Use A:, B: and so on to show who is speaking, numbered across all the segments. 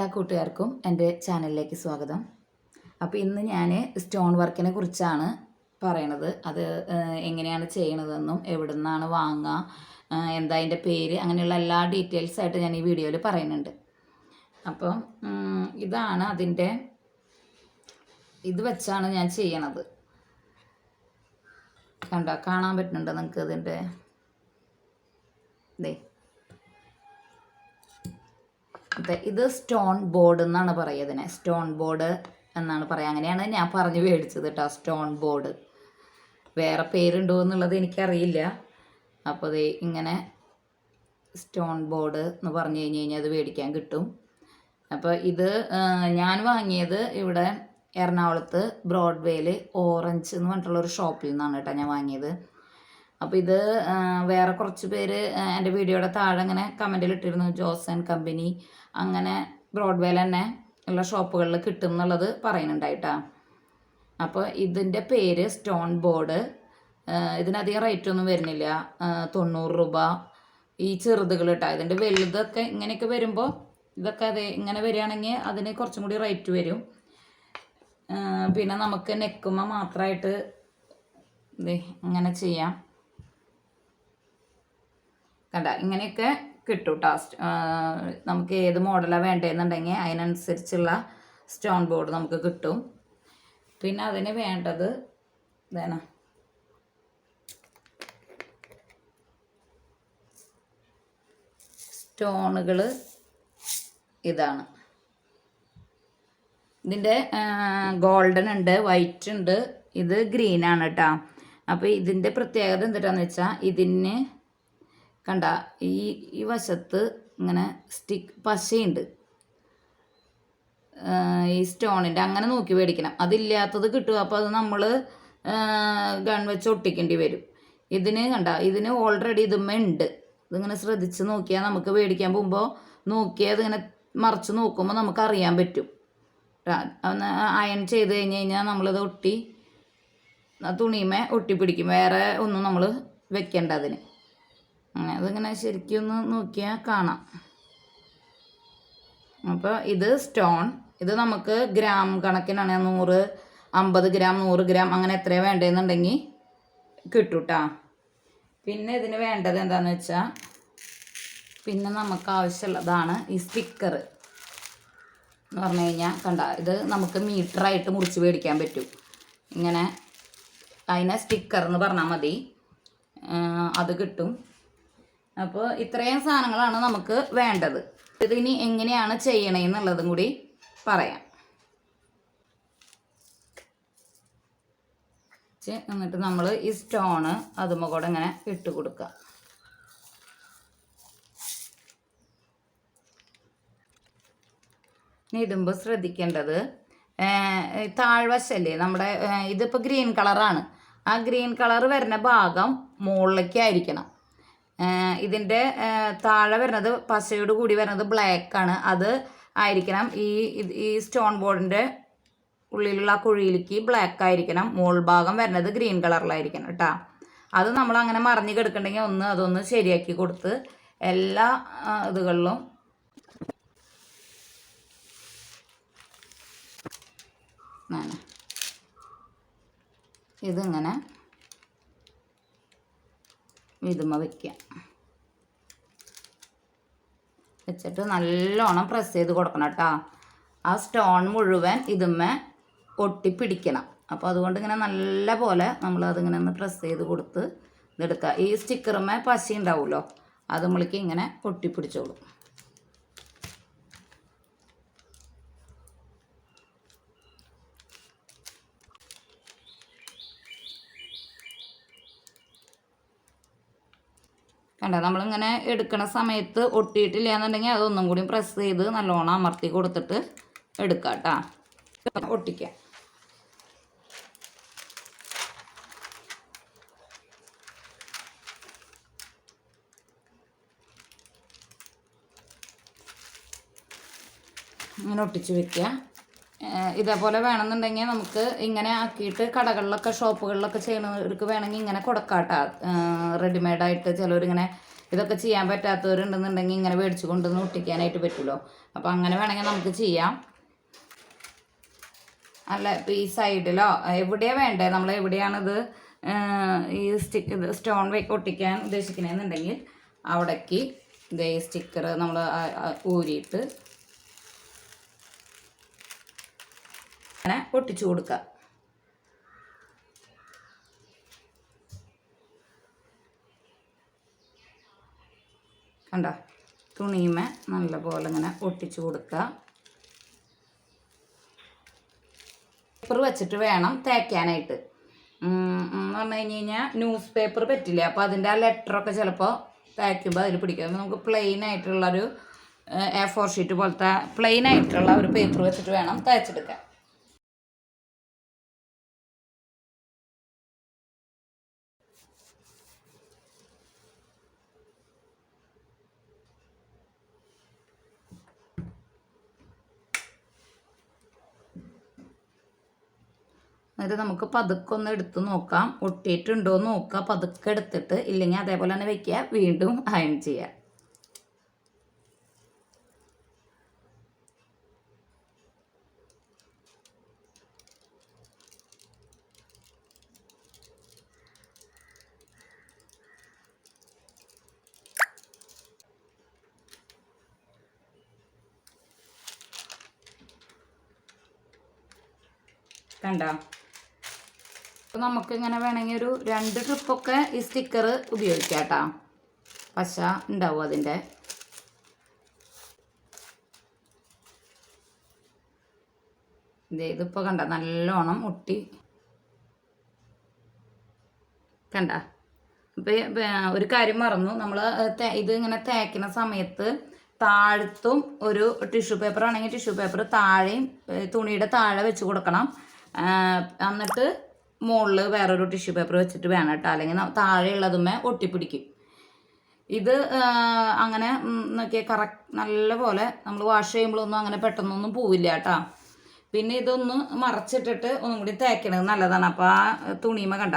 A: എല്ലാ കൂട്ടുകാർക്കും എന്റെ ചാനലിലേക്ക് സ്വാഗതം. അപ്പോൾ ഇന്ന് ഞാൻ സ്റ്റോൺ വർക്കിനെ കുറിച്ചാണ് പറയണത്. അത് എങ്ങനെയാണ് ചെയ്യണതെന്നും എവിടെ നിന്നാണ് വാങ്ങുക എന്താ അതിന്റെ പേര് അങ്ങനെയുള്ള എല്ലാ ഡീറ്റെയിൽസ് ആയിട്ട് ഞാൻ ഈ വീഡിയോയിൽ പറയുന്നുണ്ട്. അപ്പം ഇതാണ് അതിന്റെ ഇത് വെച്ചാണ് ഞാൻ ചെയ്യണത്. കണ്ടോ? കാണാൻ പറ്റുന്നുണ്ടോ നിങ്ങൾക്ക് ഇതിന്റെ ദേ ഇത് സ്റ്റോൺ ബോർഡ് എന്നാണ് പറയുക ഇതിനെ സ്റ്റോൺ ബോർഡ് എന്നാണ് പറയുക. അങ്ങനെയാണ് ഞാൻ പറഞ്ഞു മേടിച്ചത് കേട്ടോ സ്റ്റോൺ ബോർഡ്. വേറെ പേരുണ്ടോ എന്നുള്ളത് എനിക്കറിയില്ല. അപ്പോൾ ഇത് ഇങ്ങനെ സ്റ്റോൺ ബോർഡ് എന്ന് പറഞ്ഞു കഴിഞ്ഞ് കഴിഞ്ഞാൽ അത് മേടിക്കാൻ കിട്ടും. അപ്പോൾ ഇത് ഞാൻ വാങ്ങിയത് ഇവിടെ എറണാകുളത്ത് ബ്രോഡ്വേയിൽ ഓറഞ്ച് എന്ന് പറഞ്ഞിട്ടുള്ള ഒരു ഷോപ്പിൽ നിന്നാണ് കേട്ടോ ഞാൻ വാങ്ങിയത്. അപ്പോൾ ഇത് വേറെ കുറച്ച് പേര് എന്റെ വീഡിയോയുടെ താഴെ ഇങ്ങനെ കമന്റിൽ ഇട്ടിരുന്നു ജോസ് ആൻഡ് കമ്പനി. അങ്ങനെ ബ്രോഡ്വേയിൽ തന്നെ ഉള്ള ഷോപ്പുകളിൽ കിട്ടും എന്നുള്ളത് പറയുന്നുണ്ടായിട്ടാ. അപ്പോൾ ഇതിന്റെ പേര് സ്റ്റോൺ ബോർഡ് ഇതിനധികം റേറ്റ് ഒന്നും വരുന്നില്ല. തൊണ്ണൂറ് രൂപ. ഈ ചെറുതുകൾ കേട്ടോ ഇതിന്റെ വലുതൊക്കെ ഇങ്ങനെയൊക്കെ വരുമ്പോൾ ഇതൊക്കെ അതെ ഇങ്ങനെ വരികയാണെങ്കിൽ അതിന് കുറച്ചും കൂടി റേറ്റ് വരും. പിന്നെ നമുക്ക് നെക്കുമ്പോൾ മാത്രമായിട്ട് ദേ ഇങ്ങനെ ചെയ്യാം. കണ്ട ഇങ്ങനെയൊക്കെ കിട്ടും ടാസ്റ്റ് നമുക്ക് ഏത് മോഡലാണ് വേണ്ടതെന്നുണ്ടെങ്കിൽ അതിനനുസരിച്ചുള്ള സ്റ്റോൺ ബോർഡ് നമുക്ക് കിട്ടും. പിന്നെ അതിന് വേണ്ടത് ഇതാണ്. സ്റ്റോണുകൾ ഇതാണ്. ഇതിന്റെ ഗോൾഡൻ ഉണ്ട് വൈറ്റ് ഉണ്ട് ഇത് ഗ്രീനാണ് കേട്ടോ അപ്പോൾ ഇതിന്റെ പ്രത്യേകത എന്തിട്ടാന്ന് വെച്ചാൽ ഇതിന് കണ്ട ഈ ഈ വശത്ത് ഇങ്ങനെ സ്റ്റിക്ക് പശയുണ്ട്. ഈ സ്റ്റോണിന്റെ അങ്ങനെ നോക്കി മേടിക്കണം. അതില്ലാത്തത് കിട്ടും. അപ്പോൾ അത് നമ്മൾ ഗൺ വെച്ച് ഒട്ടിക്കേണ്ടി വരും. ഇതിന് കണ്ട ഇതിന് ഓൾറെഡി ഇതുമ്മ ഉണ്ട്. ഇതിങ്ങനെ ശ്രദ്ധിച്ച് നോക്കിയാൽ നമുക്ക് മേടിക്കാൻ പോകുമ്പോൾ നോക്കിയാൽ ഇതിങ്ങനെ മറിച്ച് നോക്കുമ്പോൾ നമുക്ക് അറിയാൻ പറ്റും. അയൺ ചെയ്ത് കഴിഞ്ഞ് കഴിഞ്ഞാൽ നമ്മളിത് ഒട്ടി തുണിമേ ഒട്ടിപ്പിടിക്കും. വേറെ ഒന്നും നമ്മൾ വെക്കേണ്ട അതിന്. അങ്ങനെ അതിങ്ങനെ ശരിക്കും ഒന്ന് നോക്കിയാൽ കാണാം. അപ്പോൾ ഇത് സ്റ്റോൺ. ഇത് നമുക്ക് ഗ്രാം കണക്കിനാണ്. നൂറ് അമ്പത് ഗ്രാം നൂറ് ഗ്രാം അങ്ങനെ എത്ര വേണ്ടതെന്നുണ്ടെങ്കിൽ കിട്ടും കേട്ടോ പിന്നെ ഇതിന് വേണ്ടത് എന്താണെന്ന് വെച്ചാൽ പിന്നെ നമുക്ക് ആവശ്യമുള്ളതാണ് ഈ സ്റ്റിക്കർ എന്ന് പറഞ്ഞു കഴിഞ്ഞാൽ കണ്ട ഇത് നമുക്ക് മീറ്ററായിട്ട് മുറിച്ച് മേടിക്കാൻ പറ്റും. ഇങ്ങനെ അതിനെ സ്റ്റിക്കർ എന്ന് പറഞ്ഞാൽ മതി. അത് കിട്ടും. അപ്പോൾ ഇത്രയും സാധനങ്ങളാണ് നമുക്ക് വേണ്ടത്. ഇതിനി എങ്ങനെയാണ് ചെയ്യണേന്നുള്ളതും കൂടി പറയാം. എന്നിട്ട് നമ്മൾ ഈ സ്റ്റോണ് അതുമ്മ കൂടെ ഇങ്ങനെ ഇട്ട് കൊടുക്കുക ഇടുമ്പോൾ ശ്രദ്ധിക്കേണ്ടത് താഴ്വശല്ലേ നമ്മുടെ ഇതിപ്പോൾ ഗ്രീൻ കളറാണ്. ആ ഗ്രീൻ കളർ വരുന്ന ഭാഗം മുകളിലേക്കായിരിക്കണം ഇതിന്റെ താഴെ വരുന്നത് പശയോട് കൂടി വരുന്നത് ബ്ലാക്ക് ആണ്. അത് ആയിരിക്കണം. ഈ ഈ സ്റ്റോൺ ബോർഡിന്റെ ഉള്ളിലുള്ള ആ കുഴിയിലേക്ക് ബ്ലാക്ക് ആയിരിക്കണം. മോൾ ഭാഗം വരുന്നത് ഗ്രീൻ കളറിലായിരിക്കണം കേട്ടോ. അത് നമ്മൾ അങ്ങനെ മറിഞ്ഞ് കിടക്കണമെങ്കിൽ ഒന്ന് അതൊന്ന് ശരിയാക്കി കൊടുത്ത് എല്ലാ ഇതുകളിലും ഇതിങ്ങനെ ഇതുമ്മ വയ്ക്കുക വെച്ചിട്ട് നല്ലോണം പ്രസ് ചെയ്ത് കൊടുക്കണം കേട്ടോ. ആ സ്റ്റോൺ മുഴുവൻ ഇതുമ്മ ഒട്ടിപ്പിടിക്കണം. അപ്പോൾ അതുകൊണ്ട് ഇങ്ങനെ നല്ല പോലെ നമ്മൾ അതിങ്ങനെ ഒന്ന് പ്രസ് ചെയ്ത് കൊടുത്ത് ഇതെടുക്കുക ഈ സ്റ്റിക്കറുമ്മ പശി ഉണ്ടാവുമല്ലോ അത് നമ്മൾക്ക് ഇങ്ങനെ ഒട്ടിപ്പിടിച്ചോളും. കണ്ട? നമ്മളിങ്ങനെ എടുക്കണ സമയത്ത് ഒട്ടിയിട്ടില്ല എന്നുണ്ടെങ്കിൽ അതൊന്നും കൂടി പ്രസ് ചെയ്ത് നല്ലോണം അമർത്തി കൊടുത്തിട്ട് എടുക്കാം കേട്ടോ ഒട്ടിക്കാം. ഇങ്ങനെ ഒട്ടിച്ച് വെക്കുക ഇതേപോലെ വേണമെന്നുണ്ടെങ്കിൽ നമുക്ക് ഇങ്ങനെ ആക്കിയിട്ട് കടകളിലൊക്കെ ഷോപ്പുകളിലൊക്കെ ചെയ്യുന്നവർക്ക് വേണമെങ്കിൽ ഇങ്ങനെ കൊടുക്കാട്ടോ. റെഡിമെയ്ഡായിട്ട് ചിലവരിങ്ങനെ ഇതൊക്കെ ചെയ്യാൻ പറ്റാത്തവരുണ്ടെന്നുണ്ടെങ്കിൽ ഇങ്ങനെ മേടിച്ചു കൊണ്ടുവന്ന് ഒട്ടിക്കാനായിട്ട് പറ്റുമല്ലോ. അപ്പോൾ അങ്ങനെ വേണമെങ്കിൽ നമുക്ക് ചെയ്യാം. അല്ല? ഇപ്പം ഈ സൈഡിലോ എവിടെയാണ് വേണ്ടേ? നമ്മൾ എവിടെയാണിത് ഈ സ്റ്റിക്ക് ഇത് സ്റ്റോൺ വെക്ക് ഒട്ടിക്കാൻ ഉദ്ദേശിക്കണമെന്നുണ്ടെങ്കിൽ അവിടേക്ക് ഇതേ സ്റ്റിക്കർ നമ്മൾ ഊരിയിട്ട് അങ്ങനെ പൊട്ടിച്ചു കൊടുക്കുക. കണ്ടോ? തുണിയുമേ നല്ലപോലെ ഇങ്ങനെ ഒട്ടിച്ചു കൊടുക്കുക. പേപ്പർ വെച്ചിട്ട് വേണം തേക്കാനായിട്ട്. എന്ന് പറഞ്ഞു കഴിഞ്ഞ് കഴിഞ്ഞാൽ ന്യൂസ് പേപ്പർ പറ്റില്ല? അപ്പോൾ അതിന്റെ ആ ലെറ്ററൊക്കെ ചിലപ്പോൾ തേക്കുമ്പോൾ അതിൽ പിടിക്കും. നമുക്ക് പ്ലെയിൻ ആയിട്ടുള്ളൊരു എ ഫോർ ഷീറ്റ് പോലത്തെ പ്ലെയിൻ ആയിട്ടുള്ള ഒരു പേപ്പർ വെച്ചിട്ട് വേണം തേച്ചെടുക്കാൻ. എന്നിട്ട് നമുക്ക് പതുക്കെ ഒന്ന് എടുത്ത് നോക്കാം. ഒട്ടിയിട്ടുണ്ടോ എന്ന് നോക്കുക. പതുക്കെ എടുത്തിട്ട് ഇല്ലെങ്കിൽ അതേപോലെ തന്നെ വെക്കുക. വീണ്ടും അയൺ ചെയ്യുക. കണ്ടോ? അപ്പോൾ നമുക്ക് ഇങ്ങനെ വേണമെങ്കിൽ ഒരു രണ്ട് ട്രിപ്പൊക്കെ ഈ സ്റ്റിക്കർ ഉപയോഗിക്കാം കേട്ടോ പശ ഉണ്ടാവും അതിന്റെ. ഇത് ഇതിപ്പോൾ കണ്ട നല്ലോണം ഒട്ടി കണ്ട? ഇപ്പം ഒരു കാര്യം മറന്നു. നമ്മൾ ഇത് ഇങ്ങനെ തേക്കുന്ന സമയത്ത് താഴത്തും ഒരു ടിഷ്യൂ പേപ്പർ ആണെങ്കിൽ ടിഷ്യൂ പേപ്പർ താഴെയും തുണിയുടെ താഴെ വെച്ച് കൊടുക്കണം. എന്നിട്ട് മുകളിൽ വേറൊരു ടിഷ്യൂ പേപ്പർ വെച്ചിട്ട് വേണം കേട്ടോ. അല്ലെങ്കിൽ താഴെയുള്ളതുമേ ഒട്ടിപ്പിടിക്കും. ഇത് അങ്ങനെ നോക്കിയാൽ കറക്റ്റ് നല്ല പോലെ നമ്മൾ വാഷ് ചെയ്യുമ്പോഴൊന്നും അങ്ങനെ പെട്ടെന്നൊന്നും പോവില്ല കേട്ടോ. പിന്നെ ഇതൊന്ന് മറച്ചിട്ടിട്ട് ഒന്നും കൂടി തേക്കണത് നല്ലതാണ്. അപ്പോൾ ആ തുണിമ കണ്ട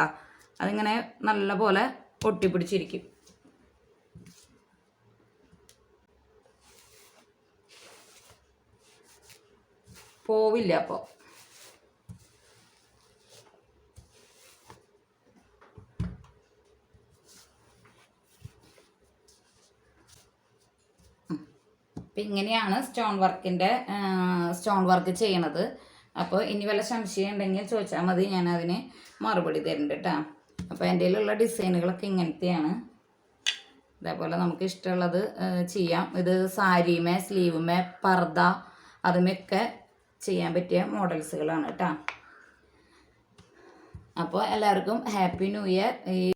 A: അതിങ്ങനെ നല്ല പോലെ ഒട്ടിപ്പിടിച്ചിരിക്കും. പോവില്ല അപ്പോൾ അപ്പം ഇങ്ങനെയാണ് സ്റ്റോൺ വർക്കിന്റെ സ്റ്റോൺ വർക്ക് ചെയ്യണത്. അപ്പോൾ ഇനി വല്ല സംശയം ഉണ്ടെങ്കിൽ ചോദിച്ചാൽ മതി ഞാൻ അതിന് മറുപടി തരുന്നുണ്ട് കേട്ടോ അപ്പോൾ എന്റെ കയ്യിലുള്ള ഡിസൈനുകളൊക്കെ ഇങ്ങനത്തെയാണ്. അതേപോലെ നമുക്ക് ഇഷ്ടമുള്ളത് ചെയ്യാം. ഇത് സാരിമേ സ്ലീവുമേ പർദ അതുമൊക്കെ ചെയ്യാൻ പറ്റിയ മോഡൽസുകളാണ് കേട്ടോ അപ്പോൾ എല്ലാവർക്കും ഹാപ്പി ന്യൂ ഇയർ. ഈ